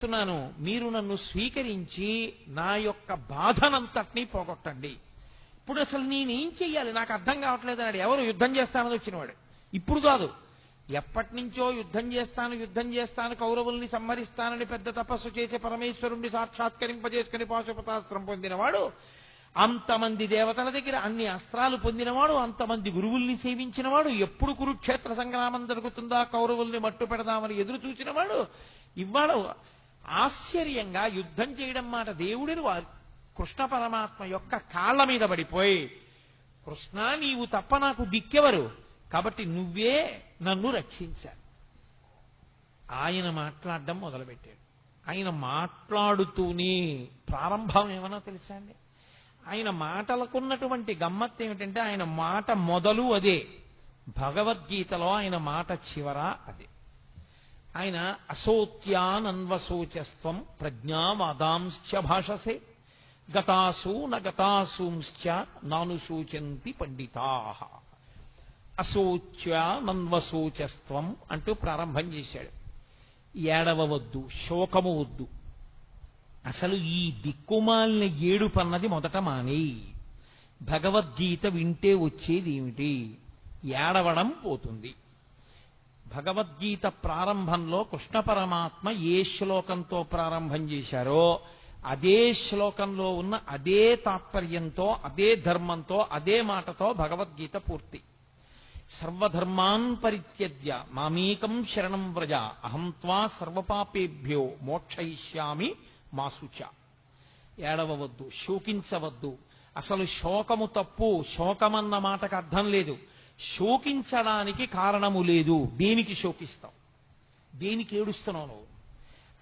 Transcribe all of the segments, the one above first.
చెప్తున్నాను. మీరు నన్ను స్వీకరించి నా యొక్క బాధనంతటినీ పోగొట్టండి. ఇప్పుడు అసలు నేనేం చెయ్యాలి? నాకు అర్థం కావట్లేదు అన్నాడు. ఎవరు యుద్ధం చేస్తానని వచ్చినవాడు. ఇప్పుడు కాదు. ఎప్పటి నుంచో యుద్ధం చేస్తాను యుద్ధం చేస్తాను కౌరవుల్ని సంహరిస్తానని పెద్ద తపస్సు చేసి పరమేశ్వరుణ్ణి సాక్షాత్కరింపజేసుకుని పాశుపతాస్త్రం పొందినవాడు అంతమంది దేవతల దగ్గర అన్ని అస్త్రాలు పొందినవాడు అంతమంది గురువుల్ని సేవించినవాడు ఎప్పుడు కురుక్షేత్ర సంగ్రామం జరుగుతుందా కౌరవుల్ని మట్టు పెడదామని ఎదురు చూసినవాడు ఇవాళ ఆశ్చర్యంగా యుద్ధం చేయడం మాట దేవుడిని వారు. కృష్ణ పరమాత్మ యొక్క కాళ్ళ మీద పడిపోయి కృష్ణ నీవు తప్ప నాకు దిక్కెవరు. కాబట్టి నువ్వే నన్ను రక్షించాలి ఆయన మాట్లాడడం మొదలుపెట్టాడు. ఆయన మాట్లాడుతూనే ప్రారంభం ఏమన్నా తెలుసా అండి? ఆయన మాటలకున్నటువంటి గమ్మత్తు ఏమిటంటే ఆయన మాట మొదలు అదే. భగవద్గీతలో ఆయన మాట చివర అదే. ఆయన అసోత్యానన్వశోచస్వం ప్రజ్ఞావాదాంశ్చ భాషసే. గతాసూ నగతాసూంశ్చ నాను సూచంతి పండితా. అశోచ్యానన్వశోచస్వం అంటూ ప్రారంభం చేశాడు. ఏడవవద్దు శోకము వద్దు అసలు ఈ దిక్కుమాలిన ఏడుపన్నది మొదట మానే. భగవద్గీత వింటే వచ్చేది ఏమిటి ఏడవడం పోతుంది. భగవద్గీత ప్రారంభంలో కృష్ణ పరమాత్మ ఏ శ్లోకంతో ప్రారంభం చేశారో అదే శ్లోకంలో ఉన్న అదే తాత్పర్యంతో అదే ధర్మంతో అదే మాటతో భగవద్గీత పూర్తి. సర్వధర్మాన్ పరిత్యజ్య మామేకం శరణం వ్రజ అహం త్వా సర్వపాపేభ్యో మోక్షయిష్యామి మాసుచ. ఏడవవద్దు శోకించవద్దు. అసలు శోకము తప్పు శోకమన్న మాటకు అర్థం లేదు. శోకించడానికి కారణము లేదు. దేనికి శోకిస్తావు? దేనికి ఏడుస్తున్నావు నువ్వు?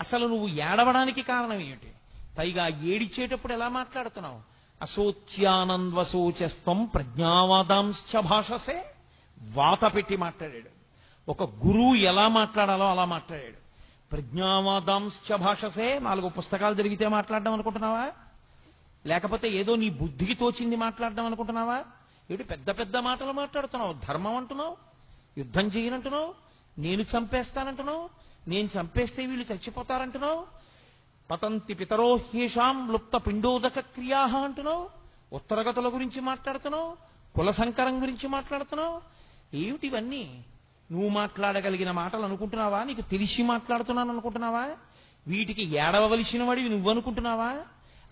అసలు నువ్వు ఏడవడానికి కారణం ఏమిటి? పైగా ఏడిచేటప్పుడు ఎలా మాట్లాడుతున్నావు? అశోచ్యానందవశోచస్వం ప్రజ్ఞావాదాంశ భాషసే వాత పెట్టి మాట్లాడాడు. ఒక గురువు ఎలా మాట్లాడాలో అలా మాట్లాడాడు. ప్రజ్ఞావాదాంశ్చ భాషసే నాలుగు పుస్తకాలు జరిగితే మాట్లాడడం అనుకుంటున్నావా? లేకపోతే ఏదో నీ బుద్ధికి తోచింది మాట్లాడడం అనుకుంటున్నావా? ఏడు పెద్ద పెద్ద మాటలు మాట్లాడుతున్నావు? ధర్మం అంటున్నావు? యుద్ధం చేయనంటున్నావు? నేను చంపేస్తానంటున్నావు? నేను చంపేస్తే వీళ్ళు చచ్చిపోతారంటున్నావు? పతంతి పితరో లుప్త పిండోదక క్రియా అంటున్నావు? ఉత్తరగతుల గురించి మాట్లాడుతున్నావు? కుల సంకరం గురించి మాట్లాడుతున్నావు? ఏమిటివన్నీ నువ్వు మాట్లాడగలిగిన మాటలు అనుకుంటున్నావా? నీకు తెలిసి మాట్లాడుతున్నాను అనుకుంటున్నావా? వీటికి ఏడవలసిన వాడివి నువ్వు అనుకుంటున్నావా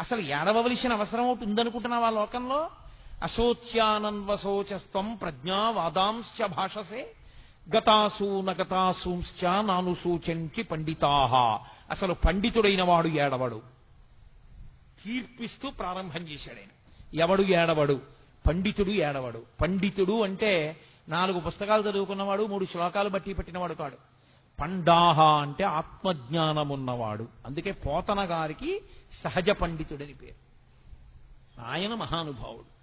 అసలు ఏడవలసిన అవసరం ఒకటి ఉందనుకుంటున్నావా లోకంలో? అశోచ్యానన్వశోచస్వం ప్రజ్ఞావాదాంశ్చ భాషసే. గతాసు నగతాసూంశ్చ నానుసూచంచి పండితాహ అసలు పండితుడైన వాడు ఏడవడు. తీర్పిస్తూ ప్రారంభం చేశాడు ఆయన. ఎవడు ఏడవడు? పండితుడు ఏడవడు. పండితుడు అంటే నాలుగు పుస్తకాలు చదువుకున్నవాడు మూడు శ్లోకాలు బట్టి పెట్టినవాడు కాడు. పండాహ అంటే ఆత్మజ్ఞానం ఉన్నవాడు అందుకే పోతన గారికి సహజ పండితుడని పేరు. ఆయన మహానుభావుడు.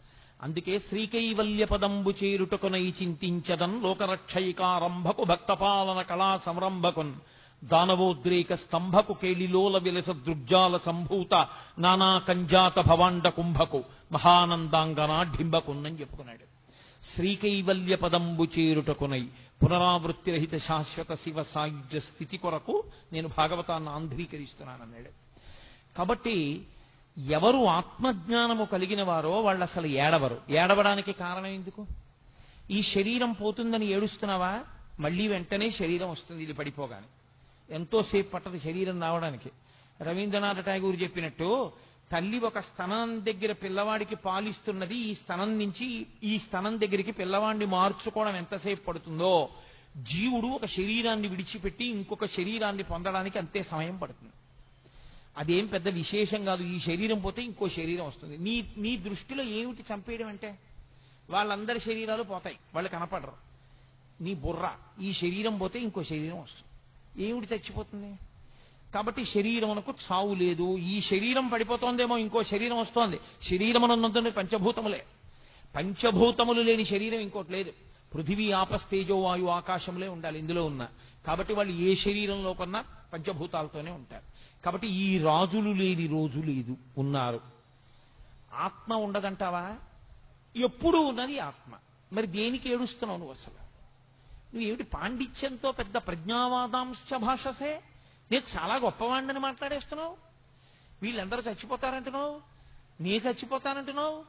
అందుకే శ్రీకైవల్య పదంబు చేరుటకునై చింతించదన్ లోకరక్షయికారంభకు భక్తపాలన కళా సంరంభకున్ దానవోద్రేక స్తంభకు కేళిలోల విలస దృగ్జాల సంభూత నానా కంజాత భవాండ కుంభకు మహానందాంగనా ఢింబకున్నని చెప్పుకున్నాడు. శ్రీకైవల్య పదంబు చేరుటకునై పునరావృత్తి రహిత శాశ్వత శివ సాయుధ్య స్థితి కొరకు నేను భాగవతాన్ని ఆంధ్రీకరిస్తున్నానన్నాడు. కాబట్టి ఎవరు ఆత్మజ్ఞానము కలిగిన వారో వాళ్ళు అసలు ఏడవరు. ఏడవడానికి కారణం ఎందుకు? ఈ శరీరం పోతుందని ఏడుస్తున్నావా? మళ్ళీ వెంటనే శరీరం వస్తుంది ఇది పడిపోగానే. ఎంతోసేపు పట్టదు శరీరం రావడానికి. రవీంద్రనాథ్ ఠాగూర్ చెప్పినట్టు తల్లి ఒక స్తనం దగ్గర పిల్లవాడికి పాలిస్తున్నది ఈ స్తనం నుంచి ఈ స్తనం దగ్గరికి పిల్లవాడిని మార్చుకోవడం ఎంతసేపు పడుతుందో జీవుడు ఒక శరీరాన్ని విడిచిపెట్టి ఇంకొక శరీరాన్ని పొందడానికి అంతే సమయం పడుతుంది. అదేం పెద్ద విశేషం కాదు. ఈ శరీరం పోతే ఇంకో శరీరం వస్తుంది. నీ నీ దృష్టిలో ఏమిటి చంపేయడం అంటే? వాళ్ళందరి శరీరాలు పోతాయి. వాళ్ళు కనపడరు. నీ బుర్ర. ఈ శరీరం పోతే ఇంకో శరీరం వస్తుంది. ఏమిటి చచ్చిపోతుంది? కాబట్టి శరీరమునకు చావు లేదు. ఈ శరీరం పడిపోతోందేమో ఇంకో శరీరం వస్తోంది. శరీరమునందుని పంచభూతములే. పంచభూతములు లేని శరీరం ఇంకోటి లేదు. పృథివీ ఆపస్తేజో వాయు ఆకాశంలో ఉండాలి. ఇందులో ఉన్న. కాబట్టి వాళ్ళు ఏ శరీరంలో కొన్నా పంచభూతాలతోనే ఉంటారు. కాబట్టి ఈ రాజులు లేని రోజు లేదు ఉన్నారు. ఆత్మ ఉండదంటావా? ఎప్పుడు ఉన్నది ఆత్మ. మరి దేనికి ఏడుస్తున్నావు నువ్వు అసలు? నువ్వు ఏమిటి పాండిత్యంతో పెద్ద ప్రజ్ఞావాదాంశ భాషసే? నేను చాలా గొప్పవాడిని మాట్లాడేస్తున్నావు. వీళ్ళందరూ చచ్చిపోతారంటున్నావు. నీ చచ్చిపోతానంటున్నావు.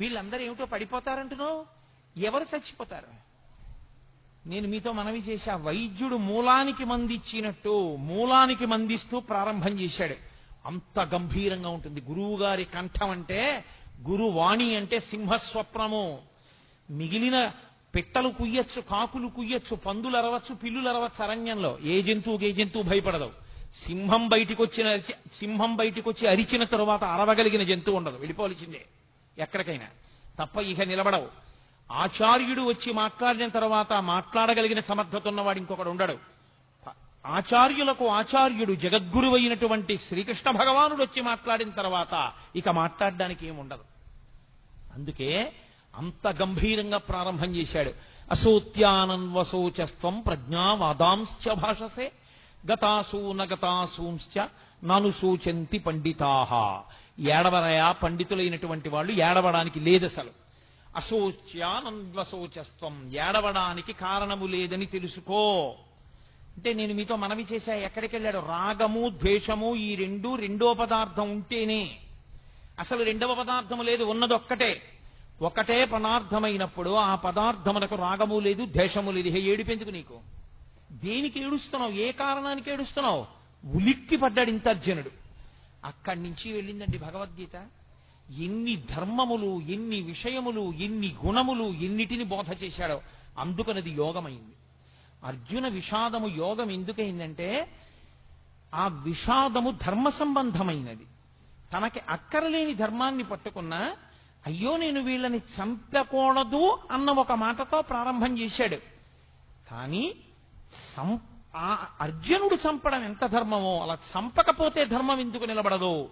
వీళ్ళందరూ ఏమిటో పడిపోతారంటున్నావు. ఎవరు చచ్చిపోతారు? నేను మీతో మనవి చేశా వైద్యుడు మూలానికి మందిచ్చినట్టు మూలానికి మందిస్తూ ప్రారంభం చేశాడు. అంత గంభీరంగా ఉంటుంది. గురువు గారి కంఠం అంటే గురువాణి అంటే సింహస్వప్నము. మిగిలిన పిట్టలు కుయ్యొచ్చు కాకులు కుయ్యొచ్చు పందులు అరవచ్చు పిల్లులు అరవచ్చు అరణ్యంలో. ఏ జంతువుకి ఏ జంతువు భయపడదు. సింహం బయటికి వచ్చిన సింహం బయటికి వచ్చి అరిచిన తరువాత అరవగలిగిన జంతువు ఉండదు. వెళ్ళిపోవలసిందే. ఎక్కడికైనా. తప్ప ఇక నిలబడవు. ఆచార్యుడు వచ్చి మాట్లాడిన తర్వాత మాట్లాడగలిగిన సమర్థత ఉన్నవాడు ఇంకొకడు ఉండడు. ఆచార్యులకు ఆచార్యుడు జగద్గురు అయినటువంటి శ్రీకృష్ణ భగవానుడు వచ్చి మాట్లాడిన తర్వాత ఇక మాట్లాడడానికి ఏముండదు అందుకే అంత గంభీరంగా ప్రారంభం చేశాడు. అసూత్యానన్వసోచస్వం ప్రజ్ఞావాదాంశ్చ భాషసే గతాసూ నగతాసూంశ్చ నను సూచంతి పండితాహ ఏడవరయా పండితులైనటువంటి వాళ్ళు ఏడవడానికి లేదసలు. అసోచ్యానన్వసోచస్వం ఏడవడానికి కారణము లేదని తెలుసుకో. అంటే నేను మీతో మనవి చేశా ఎక్కడికి వెళ్ళాడు రాగము ద్వేషము ఈ రెండు రెండో పదార్థం ఉంటేనే. అసలు రెండవ పదార్థము లేదు ఉన్నది ఒక్కటే ఒకటే పదార్థమైనప్పుడు ఆ పదార్థమునకు రాగము లేదు ద్వేషము లేదు. హే ఏడిపెందుకు నీకు? దేనికి ఏడుస్తున్నావు? ఏ కారణానికి ఏడుస్తున్నావు? ఉలిక్కి పడ్డాడు ఇంత అర్జునుడు అక్కడి నుంచి వెళ్ళిందండి భగవద్గీత. ఎన్ని ధర్మములు ఎన్ని విషయములు ఎన్ని గుణములు ఎన్నిటిని బోధ చేశాడో అందుకనది యోగమైంది. అర్జున విషాదము యోగం ఎందుకైందంటే ఆ విషాదము ధర్మ సంబంధమైనది. తనకి అక్కరలేని ధర్మాన్ని పట్టుకున్నా అయ్యో నేను వీళ్ళని చంపకూడదు అన్న ఒక మాటతో ప్రారంభం చేశాడు. కానీ సం ఆ అర్జునుడు చంపడం ఎంత ధర్మమో అలా చంపకపోతే ధర్మం ఎందుకు నిలబడదు?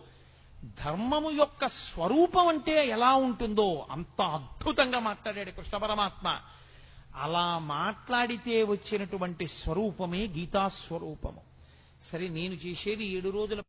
ధర్మము యొక్క స్వరూపం అంటే ఎలా ఉంటుందో అంత అద్భుతంగా మాట్లాడాడు కృష్ణ పరమాత్మ. అలా మాట్లాడితే వచ్చినటువంటి స్వరూపమే గీతా స్వరూపము సరే నేను చేసేది ఏడు రోజుల